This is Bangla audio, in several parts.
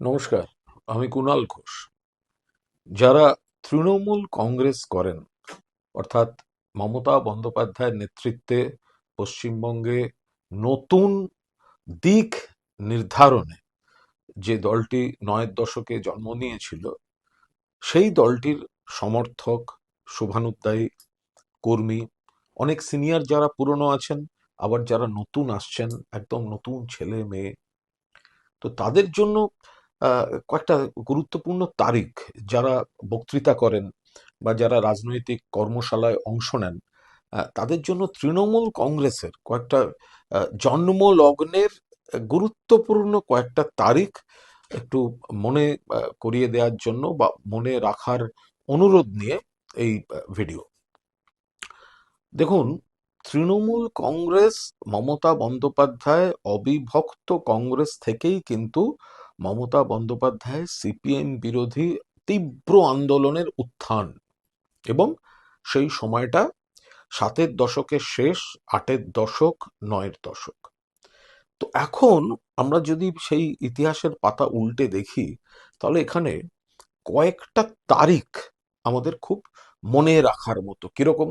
নমস্কার, আমি কুণাল ঘোষ। যারা তৃণমূল কংগ্রেস করেন, অর্থাৎ মমতা বন্দ্যোপাধ্যায়ের নেতৃত্বে পশ্চিমবঙ্গে নতুন দিক নির্ধারণে যে দলটি নয়ের দশকে জন্ম নিয়েছিল, সেই দলটির সমর্থক, শুভানুদ্দায়ী কর্মী, অনেক সিনিয়র যারা পুরনো আছেন, আবার যারা নতুন আসছেন, একদম নতুন ছেলে, মেয়ে, তো তাদের জন্য কয়েকটা গুরুত্বপূর্ণ তারিখ যারা বক্তৃতা করেন বা যারা রাজনৈতিক কর্মশালায় অংশ নেন তাদের জন্য তৃণমূল কংগ্রেসের কয়েকটা জন্ম লগ্নের গুরুত্বপূর্ণ কয়েকটা তারিখ একটু মনে করিয়ে দেওয়ার জন্য বা মনে রাখার অনুরোধ নিয়ে এই ভিডিও। দেখুন, তৃণমূল কংগ্রেস মমতা বন্দ্যোপাধ্যায় অবিভক্ত কংগ্রেস থেকেই কিন্তু মমতা বন্দ্যোপাধ্যায় সিপিএম বিরোধী তীব্র আন্দোলনের উত্থান এবং সেই সময়টা সাতের দশকের শেষ, আটের দশক, নয়ের দশক। তো এখন আমরা যদি সেই ইতিহাসের পাতা উল্টে দেখি, তাহলে এখানে কয়েকটা তারিখ আমাদের খুব মনে রাখার মতো। কীরকম?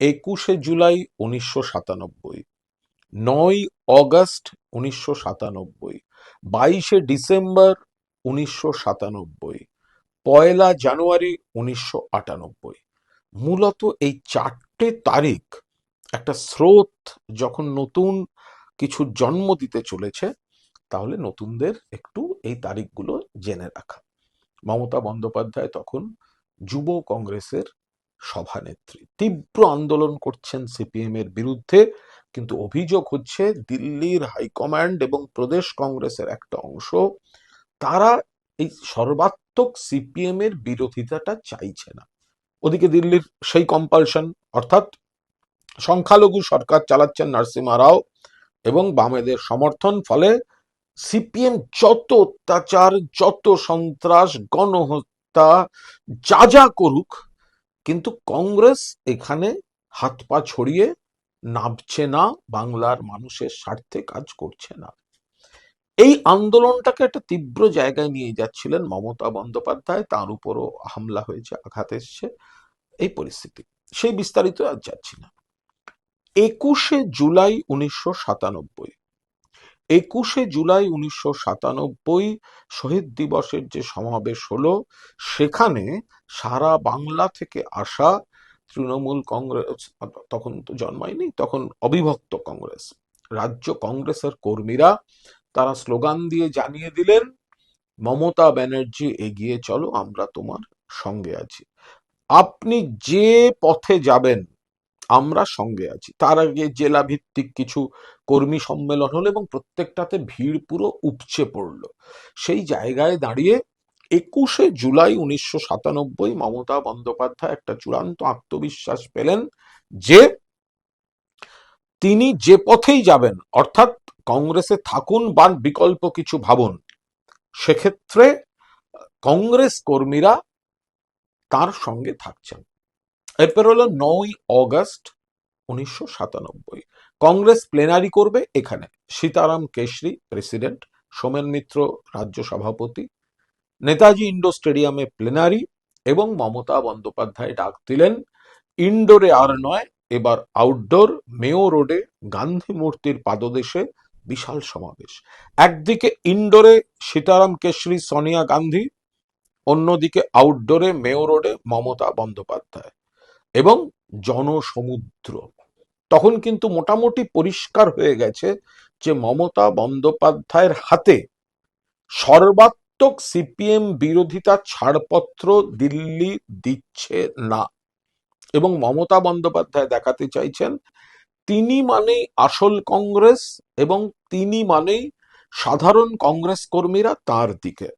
একুশে জুলাই উনিশশো সাতানব্বই। নয় অগস্ট উনিশশো সাতানব্বই, বাইশে ডিসেম্বর উনিশশো সাতানব্বই, পয়লা জানুয়ারি উনিশশো আটানব্বই। মূলত এই চারটে তারিখ একটা স্রোত যখন নতুন কিছু জন্ম দিতে চলেছে, তাহলে নতুনদের একটু এই তারিখগুলো জেনে রাখা। মমতা বন্দ্যোপাধ্যায় তখন যুব কংগ্রেসের সভানেত্রী। তীব্র আন্দোলন করছেন সিপিএম এর বিরুদ্ধে। কিন্তু অভিযোগ হচ্ছে দিল্লির হাইকমান্ড এবং প্রদেশ কংগ্রেসের একটা অংশ, তারা এই সর্বাত্মক সিপিএম এর বিরোধিতাটা চাইছে না। ওদিকে দিল্লির সেই কম্পালশন অর্থাৎ সংখ্যালঘু সরকার চালাচ্ছেন নরসিমা রাও এবং বামেদের সমর্থন ফলে সিপিএম যত অত্যাচার, যত সন্ত্রাস, গণহত্যা, যা যা করুক, কিন্তু কংগ্রেস এখানে হাত পা ছড়িয়ে নামছে না, বাংলার মানুষের স্বার্থে কাজ করছে না। এই আন্দোলনটাকে একটা তীব্র জায়গায় নিয়ে যাচ্ছিলেন মমতা বন্দ্যোপাধ্যায়। তার উপরও হামলা হয়েছে, আঘাত এসছে। এই পরিস্থিতি, সেই বিস্তারিত আর যাচ্ছি না। একুশে জুলাই উনিশশো সাতানব্বই, একুশে জুলাই উনিশশো সাতানব্বই শহীদ দিবসের যে সমাবেশ হলো, সেখানে সারা বাংলা থেকে আসা তৃণমূল কংগ্রেস, তখন তো জন্মায়নি, তখন অবিভক্ত কংগ্রেস। রাজ্য কংগ্রেসের কর্মীরা তারা স্লোগান দিয়ে জানিয়ে দিলেন, মমতা ব্যানার্জি এগিয়ে চলো, আমরা তোমার সঙ্গে আছি। আপনি যে পথে যাবেন, আমরা সঙ্গে আছি। তার আগে জেলা ভিত্তিক কিছু কর্মী সম্মেলন হলো এবং প্রত্যেকটাতে ভিড় পুরো উপচে পড়ল। সেই জায়গায় দাঁড়িয়ে একুশে জুলাই উনিশশো সাতানব্বই মমতা বন্দ্যোপাধ্যায় একটা চূড়ান্ত আত্মবিশ্বাস পেলেন যে তিনি যে পথেই যাবেন, অর্থাৎ কংগ্রেসে থাকুন বা বিকল্প কিছু ভাবুন, সেক্ষেত্রে কংগ্রেস কর্মীরা তার সঙ্গে থাকছেন। এরপর হলো নয় অগস্ট উনিশশো সাতানব্বই। কংগ্রেস প্লেনারি করবে এখানে। সীতারাম কেশরি প্রেসিডেন্ট সোমেন মিত্র, রাজ্য সভাপতি নেতাজি ইন্ডো স্টেডিয়ামে প্লেনারি এবং মমতা বন্দ্যোপাধ্যায় ডাক দিলেন, ইনডোরে আর নয়, এবার আউটডোর মেও রোডে গান্ধী মূর্তির পাদদেশে বিশাল সমাবেশ। একদিকে ইনডোরে সীতারাম কেশরি, সোনিয়া গান্ধী, অন্যদিকে আউটডোরে মেও রোডে মমতা বন্দ্যোপাধ্যায় এবং জনসমুদ্র। তখন কিন্তু মোটামুটি পরিষ্কার হয়ে গেছে যে মমতা বন্দ্যোপাধ্যায়ের হাতে সর্বাত্মক সিপিএম বিরোধিতা ছাড়পত্র দিল্লি দিচ্ছে না। এবং মমতা বন্দ্যোপাধ্যায় দেখাতে চাইছেন, তিনি মানেই আসল কংগ্রেস এবং তিনি মানেই সাধারণ কংগ্রেস কর্মীরা তার দিকে।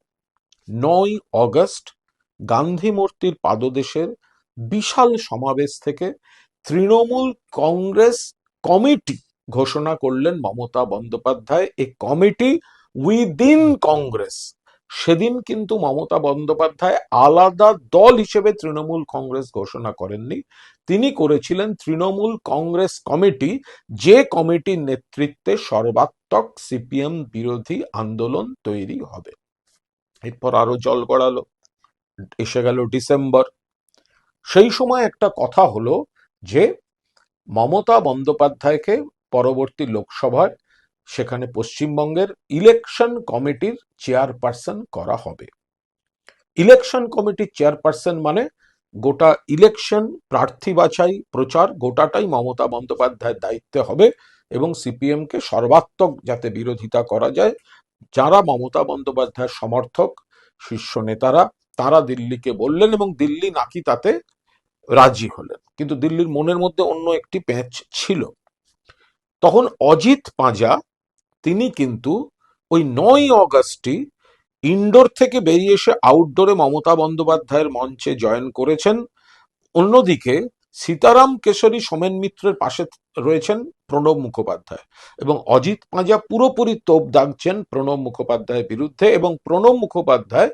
নয় অগস্ট, গান্ধী মূর্তির পাদদেশের বিশাল সমাবেশ থেকে তৃণমূল কংগ্রেস কমিটি ঘোষণা করলেন মমতা বন্দ্যোপাধ্যায়। এই কমিটি উইদিন কংগ্রেস। সেদিন কিন্তু মমতা বন্দ্যোপাধ্যায় আলাদা দল হিসেবে তৃণমূল কংগ্রেস ঘোষণা করেননি। তিনি করেছিলেন তৃণমূল কংগ্রেস কমিটি, যে কমিটির নেতৃত্বে সর্বাত্মক সিপিএম বিরোধী আন্দোলন তৈরি হবে। এরপর আরও জল গড়ালো, এসে গেল ডিসেম্বর। সেই সময় একটা কথা হলো যে, মমতা বন্দ্যোপাধ্যায়কে পরবর্তী লোকসভায় সেখানে পশ্চিমবঙ্গের ইলেকশন কমিটির চেয়ারপারসন করা হবে। ইলেকশন কমিটির চেয়ারপারসন মানে গোটা ইলেকশন প্রার্থী বাছাই প্রচার গোটাটাই মমতা বন্দ্যোপাধ্যায়ের দায়িত্বে হবে এবং সিপিএম কে সর্বাত্মক যাতে বিরোধিতা করা যায়, যারা মমতা বন্দ্যোপাধ্যায়ের সমর্থক, শীর্ষ নেতারা, তারা দিল্লিকে বললেন এবং দিল্লি নাকি তাতে রাজি হলেন। কিন্তু দিল্লির মনের মধ্যে অন্য একটি প্যাঁচ ছিল। তখন অজিত পাঁজা তিনি কিন্তু ওই নয় অগস্টই ইনডোর থেকে বেরিয়ে এসে আউটডোরে মমতা বন্দ্যোপাধ্যায়ের মঞ্চে জয়েন করেছেন। অন্যদিকে সীতারাম কেশরী সোমেন মিত্রের পাশে রয়েছেন প্রণব মুখোপাধ্যায় এবং অজিত পাঁজা পুরোপুরি তোপ দাগছেন প্রণব মুখোপাধ্যায়ের বিরুদ্ধে এবং প্রণব মুখোপাধ্যায়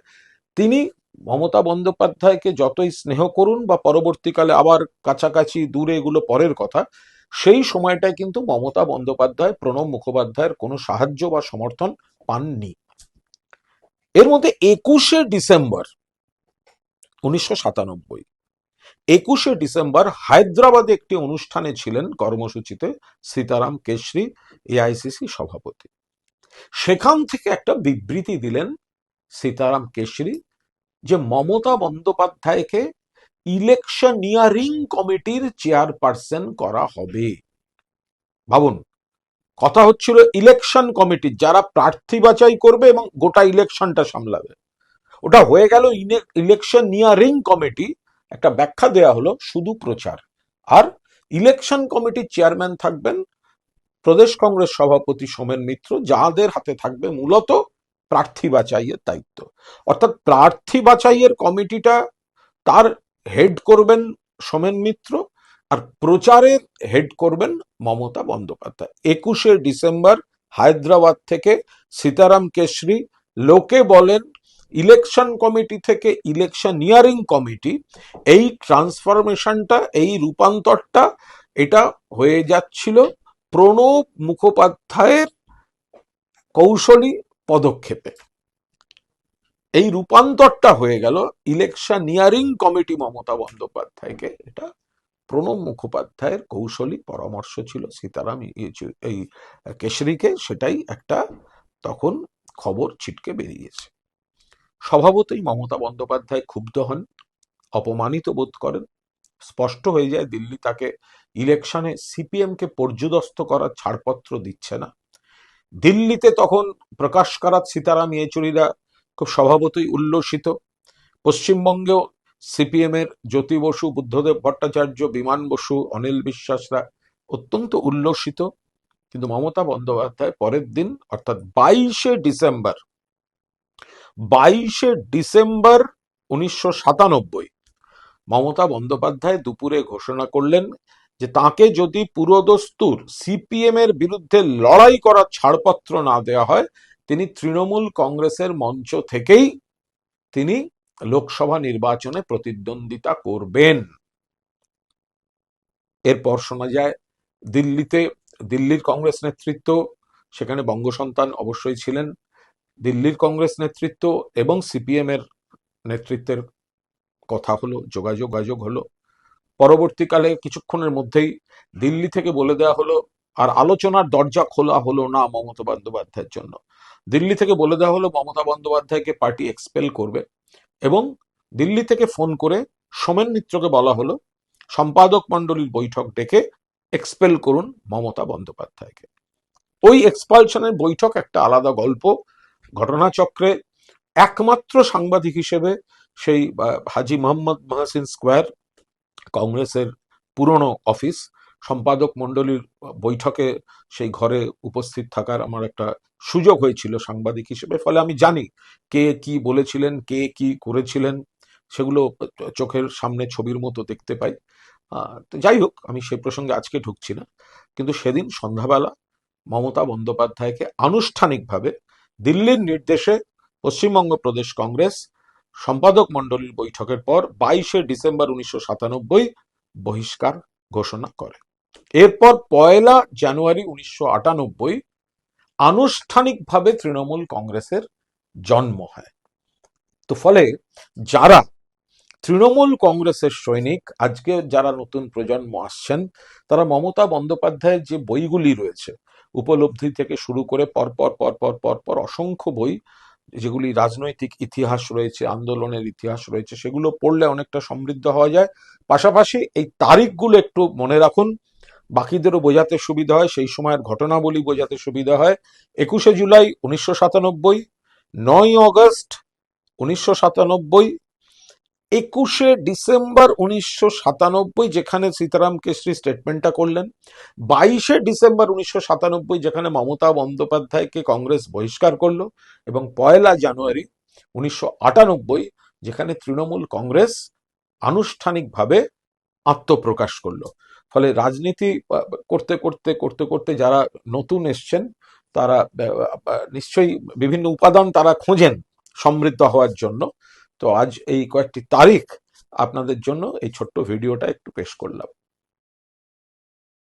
তিনি মমতা বন্দ্যোপাধ্যায়কে যতই স্নেহ করুন বা পরবর্তীকালে আবার কাছাকাছি দূরে এগুলো পরের কথা সেই সময়টায় কিন্তু মমতা বন্দ্যোপাধ্যায়, প্রণব মুখোপাধ্যায়ের কোনো সাহায্য বা সমর্থন পাননি। এর মধ্যে একুশে ডিসেম্বর উনিশশো সাতানব্বই, একুশে ডিসেম্বর হায়দ্রাবাদে একটি অনুষ্ঠানে ছিলেন কর্মসূচিতে সীতারাম কেশরি, এআইসিসি সভাপতি। সেখান থেকে একটা বিবৃতি দিলেন সীতারাম কেশরী যে মমতা বন্দ্যোপাধ্যায়কে ইলেকশনিয়ারিং কমিটির চেয়ারপারসন করা হবে। ভাবুন, কথা হচ্ছিল ইলেকশন কমিটি, যারা প্রার্থী বাছাই করবে এবং গোটা ইলেকশনটা সামলাবে। ওটা হয়ে গেল ইলেকশন নিয়ারিং কমিটি, একটা ব্যাখ্যা দেয়া হলো শুধু প্রচার। আর ইলেকশন কমিটির চেয়ারম্যান থাকবেন প্রদেশ কংগ্রেস সভাপতি সোমেন মিত্র, যাদের হাতে থাকবে মূলত প্রার্থী বাছাইয়ের দায়িত্ব। অর্থাৎ প্রার্থী বাছাইয়ের কমিটিটা তার হেড করবেন সোমেন মিত্র আর প্রচারের হেড করবেন মমতা বন্দ্যোপাধ্যায়। একুশে ডিসেম্বর হায়দ্রাবাদ থেকে সীতারাম কেশরি, লোকে বলেন ইলেকশন কমিটি থেকে ইলেকশন ইয়ারিং কমিটি এই ট্রান্সফরমেশনটা এই রূপান্তরটা, এটা হয়ে যাচ্ছিল প্রণব মুখোপাধ্যায়ের কৌশলী পদক্ষেপে। এই রূপান্তরটা হয়ে গেল ইলেকশন ইয়ারিং কমিটি মমতা বন্দ্যোপাধ্যায়কে। এটা প্রণব মুখোপাধ্যায়ের কৌশলী পরামর্শ ছিল। সীতারাম এই কেশরীকে সেটাই একটা তখন খবর ছিটকে বেরিয়েছে। স্বভাবতই মমতা বন্দ্যোপাধ্যায় ক্ষুব্ধ হন, অপমানিত বোধ করেন। স্পষ্ট হয়ে যায় দিল্লি তাকে ইলেকশনে সিপিএম কে পর্যুদস্ত করার ছাড়পত্র দিচ্ছে না। দিল্লিতে তখন প্রকাশ করাত সীতারাম ইয়েচুরিরা খুব স্বভাবতই উল্লসিত। পশ্চিমবঙ্গেও সিপিএম এর জ্যোতি বসু, বুদ্ধদেব ভট্টাচার্য, বিমান বসু, অনিল বিশ্বাসরা অত্যন্ত উল্লসিত। কিন্তু মমতা বন্দ্যোপাধ্যায় পরের দিন, অর্থাৎ বাইশে ডিসেম্বর বাইশে ডিসেম্বর উনিশশো সাতানব্বই, মমতা বন্দ্যোপাধ্যায় দুপুরে ঘোষণা করলেন যে তাকে যদি পুরোদস্তুর সিপিএম এর বিরুদ্ধে লড়াই করার ছাড়পত্র না দেওয়া হয় তিনি তৃণমূল কংগ্রেসের মঞ্চ থেকেই তিনি লোকসভা নির্বাচনে প্রতিদ্বন্দ্বিতা করবেন। এরপর শোনা যায়, দিল্লিতে, দিল্লির কংগ্রেস নেতৃত্ব, সেখানে বঙ্গসন্তান অবশ্যই ছিলেন। দিল্লির কংগ্রেস নেতৃত্ব এবং সিপিএম এর নেতৃত্বের কথা হলো, যোগাযোগ যোগাযোগ হলো। পরবর্তীকালে কিছুক্ষণের মধ্যেই দিল্লি থেকে বলে দেওয়া হলো, আর আলোচনার দরজা খোলা হলো না মমতা বন্দ্যোপাধ্যায়ের জন্য। দিল্লি থেকে বলে দেওয়া হলো মমতা বন্দ্যোপাধ্যায়কে পার্টি এক্সপেল করবে এবং দিল্লি থেকে ফোন করে সোমেন মিত্রকে বলা হলো সম্পাদক মন্ডলীর বৈঠক ডেকে এক্সপেল করুন মমতা বন্দ্যোপাধ্যায়কে। ওই এক্সপালশনের বৈঠক একটা আলাদা গল্প, ঘটনাচক্রে একমাত্র সাংবাদিক হিসেবে সেই হাজি মোহাম্মদ মহাসিন স্কোয়ার কংগ্রেসের পুরনো অফিস সম্পাদক মন্ডলীর বৈঠকে সেই ঘরে উপস্থিত থাকার আমার একটা সুযোগ হয়েছিল সাংবাদিক হিসেবে। ফলে আমি জানি কে কি বলেছিলেন, কে কি করেছিলেন, সেগুলো চোখের সামনে ছবির মতো দেখতে পাই। তো যাই হোক, আমি সে প্রসঙ্গে আজকে ঢুকছি না। কিন্তু সেদিন সন্ধ্যাবেলা মমতা বন্দ্যোপাধ্যায়কে আনুষ্ঠানিকভাবে দিল্লির নির্দেশে পশ্চিমবঙ্গ প্রদেশ কংগ্রেস সম্পাদক মন্ডলীর বৈঠকের পর বাইশে ডিসেম্বর উনিশশো সাতানব্বই বহিষ্কার ঘোষণা করে। এরপর পয়লা জানুয়ারি উনিশশো আটানব্বই আনুষ্ঠানিকভাবে তৃণমূল কংগ্রেসের জন্ম হয়। তো ফলে যারা তৃণমূল কংগ্রেসের সৈনিক, আজকে যারা নতুন প্রজন্ম আসছেন, তারা মমতা বন্দ্যোপাধ্যায়ের যে বইগুলি রয়েছে, উপলব্ধি থেকে শুরু করে পরপর পরপর পরপর অসংখ্য বই, যেগুলি রাজনৈতিক ইতিহাস রয়েছে, আন্দোলনের ইতিহাস রয়েছে, সেগুলো পড়লে অনেকটা সমৃদ্ধ হওয়া যায়। পাশাপাশি এই তারিখগুলো একটু মনে রাখুন বাকিদেরও বোঝাতে সুবিধা হয়, সেই সময়ের ঘটনাবলী বোঝাতে সুবিধা হয়। একুশে জুলাই উনিশশো সাতানব্বই নয় অগস্ট উনিশশো সাতানব্বই, একুশে ডিসেম্বর উনিশশো সাতানব্বই, যেখানে সীতারাম কেশরী স্টেটমেন্টটা করলেন। বাইশে ডিসেম্বর উনিশশো সাতানব্বই, যেখানে মমতা বন্দ্যোপাধ্যায়কে কংগ্রেস বহিষ্কার করল এবং পয়লা জানুয়ারি উনিশশো আটানব্বই, যেখানে তৃণমূল কংগ্রেস আনুষ্ঠানিকভাবে আত্মপ্রকাশ করল। ফলে রাজনীতি করতে করতে করতে করতে যারা নতুন এসছেন, তারা নিশ্চয়ই বিভিন্ন উপাদান তারা খোঁজেন সমৃদ্ধ হওয়ার জন্য। তো আজ এই কয়েকটি তারিখ আপনাদের জন্য এই ছোট্ট ভিডিওটা একটু পেশ করলাম।